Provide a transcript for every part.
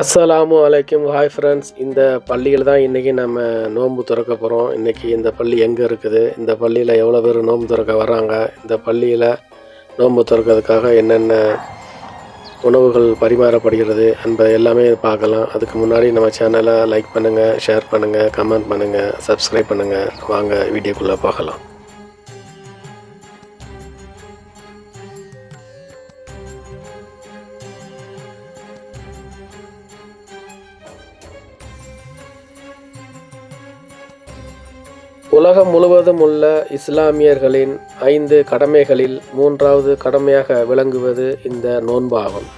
அஸ்ஸலாமு அலைக்கும். Hi friends இந்த பள்ளியில் தான் இன்றைக்கி நம்ம நோன்பு திறக்க போகிறோம் இன்றைக்கி இந்த பள்ளி எங்கே இருக்குது? இந்த பள்ளியில் எவ்வளோ பேர் நோன்பு திறக்க வராங்க இந்த பள்ளியில் நோன்பு திறக்கிறதுக்காக என்னென்ன உணவுகள் பரிமாறப்படுகிறது? என்பதை எல்லாமே பார்க்கலாம். அதுக்கு முன்னாடி நம்ம சேனலை லைக் பண்ணுங்கள் ஷேர் பண்ணுங்கள் கமெண்ட் பண்ணுங்கள் சப்ஸ்கிரைப் பண்ணுங்கள் வாங்க வீடியோக்குள்ளே பார்க்கலாம் உலகம் முழுவதும் உள்ள இஸ்லாமியர்களின் ஐந்து கடமைகளில் மூன்றாவது கடமையாக விளங்குவது இந்த நோன்பாகும்.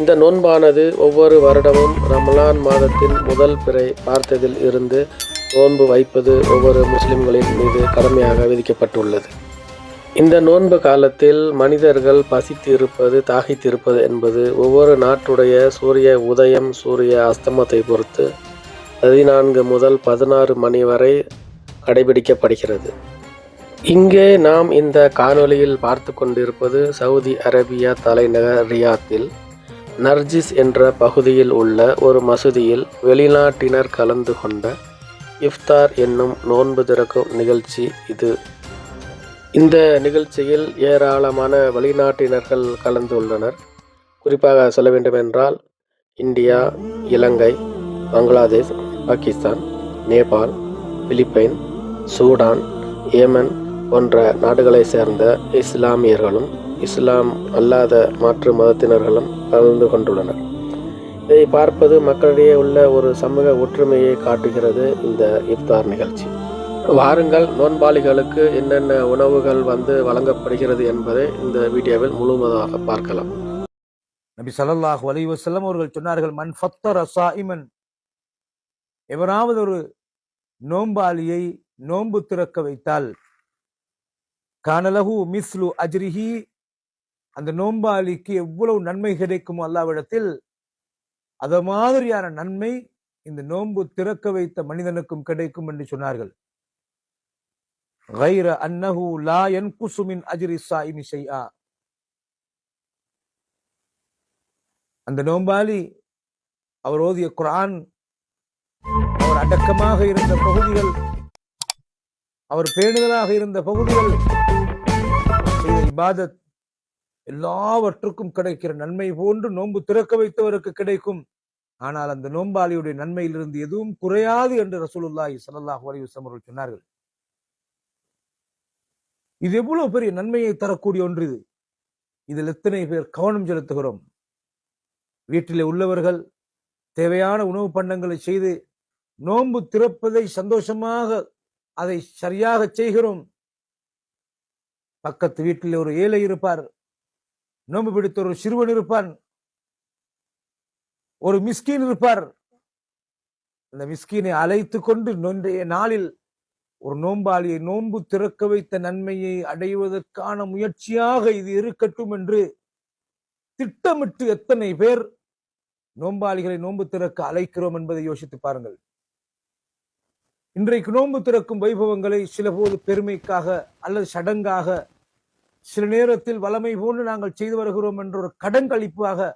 இந்த நோன்பானது ஒவ்வொரு வருடமும் ரமலான் மாதத்தின் முதல் பிறை பார்த்ததில் இருந்து நோன்பு வைப்பது ஒவ்வொரு முஸ்லிம்களின் மீது கடமையாக விதிக்கப்பட்டுள்ளது. இந்த நோன்பு காலத்தில் மனிதர்கள் பசித்து இருப்பது தாகித்து இருப்பது என்பது ஒவ்வொரு நாட்டுடைய சூரிய உதயம் சூரிய அஸ்தமத்தை பொறுத்து பதினான்கு முதல் பதினாறு மணி வரை கடைபிடிக்கப்படுகிறது. இங்கே நாம் இந்த காணொளியில் பார்த்து கொண்டிருப்பது சவுதி அரேபியா தலைநகர் ரியாத்தில் நர்ஜிஸ் என்ற பகுதியில் உள்ள ஒரு மசூதியில் வெளிநாட்டினர் கலந்து கொண்ட இஃப்தார் என்னும் நோன்பு திறக்கும் நிகழ்ச்சி இது. இந்த நிகழ்ச்சியில் ஏராளமான வெளிநாட்டினர்கள் கலந்துள்ளனர் குறிப்பாக சொல்ல வேண்டுமென்றால் India Ilangai Bangladesh Pakistan Nepal Philippine Sudan Yemen போன்ற நாடுகளை சேர்ந்த இஸ்லாமியர்களும் இஸ்லாம் அல்லாத மாற்று மதத்தினர்களும் கலந்து கொண்டுள்ளனர். இதை பார்ப்பது மக்களிடையே உள்ள ஒரு சமூக ஒற்றுமையை காட்டுகிறது இந்த இஃப்தார் நிகழ்ச்சி. வாருங்கள் நோன்பாளிகளுக்கு என்னென்ன உணவுகள் வந்து வழங்கப்படுகிறது என்பதை இந்த வீடியோவில் முழுவதாக பார்க்கலாம். நபி ஸல்லல்லாஹு அலைஹி வஸல்லம் அவர்கள் சொன்னார்கள் மன் ஃபத்தர சாயிமன். எவராவது ஒரு நோம்பாளியை நோன்பு திறக்க வைத்தால் கானலஹு மிஸ்லு அஜ்ரிஹி அந்த நோம்பாளிக்கு எவ்வளவு நன்மை கிடைக்குமோ அல்லாவிடத்தில் அத மாதிரியான நன்மை இந்த நோன்பு திறக்க வைத்த மனிதனுக்கும் கிடைக்கும் என்று சொன்னார்கள் غير أنه لا ينقص من أجر الصائم شيئا அந்த நோம்பாளி அவர் ஓதிய குர்ஆன் அவர் அடக்கமாக இருந்த பகுதிகள் அவர் பேணுதலாக இருந்த பகுதிகள். இபாதத் எல்லாவற்றுக்கும் கிடைக்கிற நன்மை போன்று நோன்பு திறக்க வைத்தவருக்கு கிடைக்கும். ஆனால் அந்த நோம்பாளியுடைய நன்மையிலிருந்து எதுவும் குறையாது என்று ரசூலுல்லாஹி சல்லாஹ் அலைஹி அவர்கள் சொன்னார்கள். இது எவ்வளவு பெரிய நன்மையை தரக்கூடிய ஒன்று இது. இதில் எத்தனை பேர் கவனம் செலுத்துகிறோம். வீட்டிலே உள்ளவர்கள் தேவையான உணவு பண்டங்களை செய்து நோன்பு திறப்பதை சந்தோஷமாக அதை சரியாக செய்கிறோம். பக்கத்து வீட்டில் ஒரு ஏழை இருப்பார். நோன்பு பிடித்த ஒரு சிறுவன் இருப்பான். ஒரு மிஸ்கின் இருப்பார். அந்த மிஸ்கினை அழைத்து கொண்டு நொன்றைய நாளில் ஒரு நோம்பாளியை நோன்பு திறக்க வைத்த நன்மையை அடைவதற்கான முயற்சியாக இது இருக்கட்டும் என்று திட்டமிட்டு எத்தனை பேர் நோம்பாளிகளை நோன்பு திறக்க அழைக்கிறோம் என்பதை யோசித்து பாருங்கள். இன்றைக்கு நோன்பு திறக்கும் வைபவங்களை சில போது பெருமைக்காக அல்லது சடங்காக சில நேரத்தில் வளமை போன்று நாங்கள் செய்து வருகிறோம் என்ற ஒரு கடன்களிப்பாக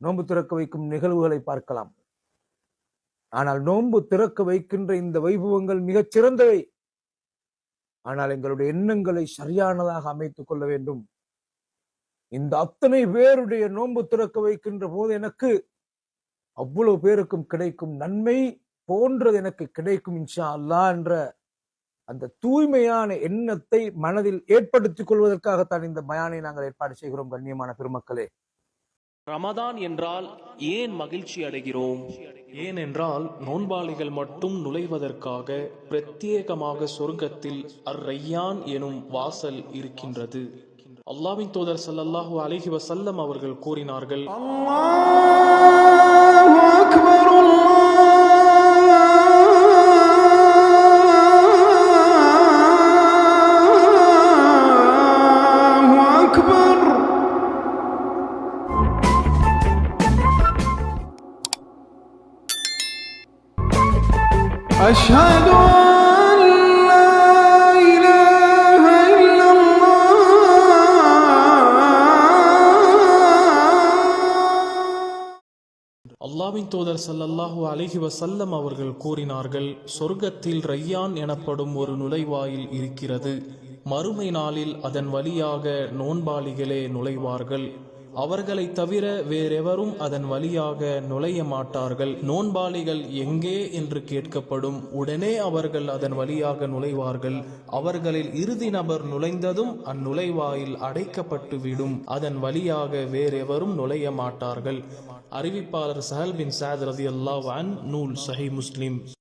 நோன்பு திறக்க வைக்கும் நிகழ்வுகளை பார்க்கலாம். ஆனால் நோன்பு திறக்க வைக்கின்ற இந்த வைபவங்கள் மிகச் சிறந்தவை. ஆனால் எங்களுடைய எண்ணங்களை சரியானதாக அமைத்துக் கொள்ள வேண்டும். இந்த அத்தனை பேருடைய நோன்பு திறக்க வைக்கின்ற போது எனக்கு அவ்வளவு பேருக்கும் கிடைக்கும் நன்மை போன்றது எனக்கு கிடைக்கும் இன்ஷா அல்லாஹ் என்ற அந்த தூய்மையான எண்ணத்தை மனதில் ஏற்படுத்திக் கொள்வதற்காகத்தான் இந்த பயானை நாங்கள் ஏற்பாடு செய்கிறோம் கண்ணியமான பெருமக்களே. ரமதான் என்றால் ஏன் மகிழ்ச்சி அடைகிறோம்? ஏனென்றால் நோன்பாளிகள் மட்டும் நுழைவதற்காக பிரத்யேகமாக சொர்க்கத்தில் அர் ரையான் எனும் வாசல் இருக்கின்றது. அல்லாவின் தூதர் ஸல்லல்லாஹு அலைஹி வஸல்லம் அவர்கள் கூறினார்கள் أشهد أن لا إله إلا الله அல்லாவின் தூதர் ஸல்லல்லாஹு அலைஹி வஸல்லம் அவர்கள் கூறினார்கள் சொர்க்கத்தில் ரையான் எனப்படும் ஒரு நுழைவாயில் இருக்கிறது மறுமை நாளில் அதன் வழியாக நோன்பாளிகளே நுழைவார்கள் அவர்களை தவிர வேறெவரும் அதன் வழியாக நுழைய மாட்டார்கள். நோன்பாளிகள் எங்கே என்று கேட்கப்படும். உடனே அவர்கள் அதன் வழியாக நுழைவார்கள். அவர்களில் இறுதி நபர் நுழைந்ததும் அந்நுழைவாயில் அடைக்கப்பட்டு விடும். அதன் வழியாக வேறெவரும் நுழைய மாட்டார்கள். அறிவிப்பாளர் சஹல் பின் சாத் ரதி அல்லாஹ் நூல் சஹி முஸ்லிம்.